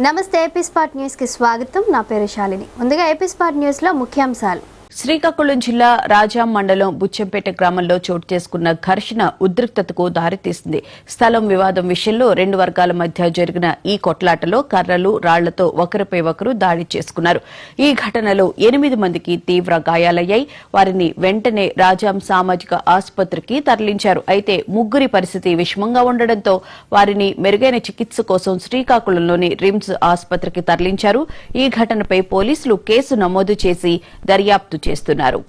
నమస్తే AP spot న్యూస్కి స్వాగతం. నా పేరు శాలిని. ముందుగా ఏపీ స్పాట్ న్యూస్లో ముఖ్యాంశాలు. శ్రీకాకుళం జిల్లా రాజాం మండలం బుచ్చంపేట గ్రామంలో చోటు చేసుకున్న ఘర్షణ ఉద్రిక్తతకు దారితీసింది. స్థలం వివాదం విషయంలో రెండు వర్గాల మధ్య జరిగిన ఈ కొట్లాటలో కర్రలు రాళ్ళతో ఒకరిపై ఒకరు దాడి చేసుకున్నారు. ఈ ఘటనలో ఎనిమిది మందికి తీవ్ర గాయాలయ్యాయి. వారిని వెంటనే రాజాం సామాజిక ఆసుపత్రికి తరలించారు. అయితే ముగ్గురి పరిస్థితి విషమంగా ఉండడంతో వారిని మెరుగైన చికిత్స కోసం శ్రీకాకుళంలోని రిమ్స్ ఆసుపత్రికి తరలించారు. ఈ ఘటనపై పోలీసులు కేసు నమోదు చేసి దర్యాప్తు చేస్తున్నారు.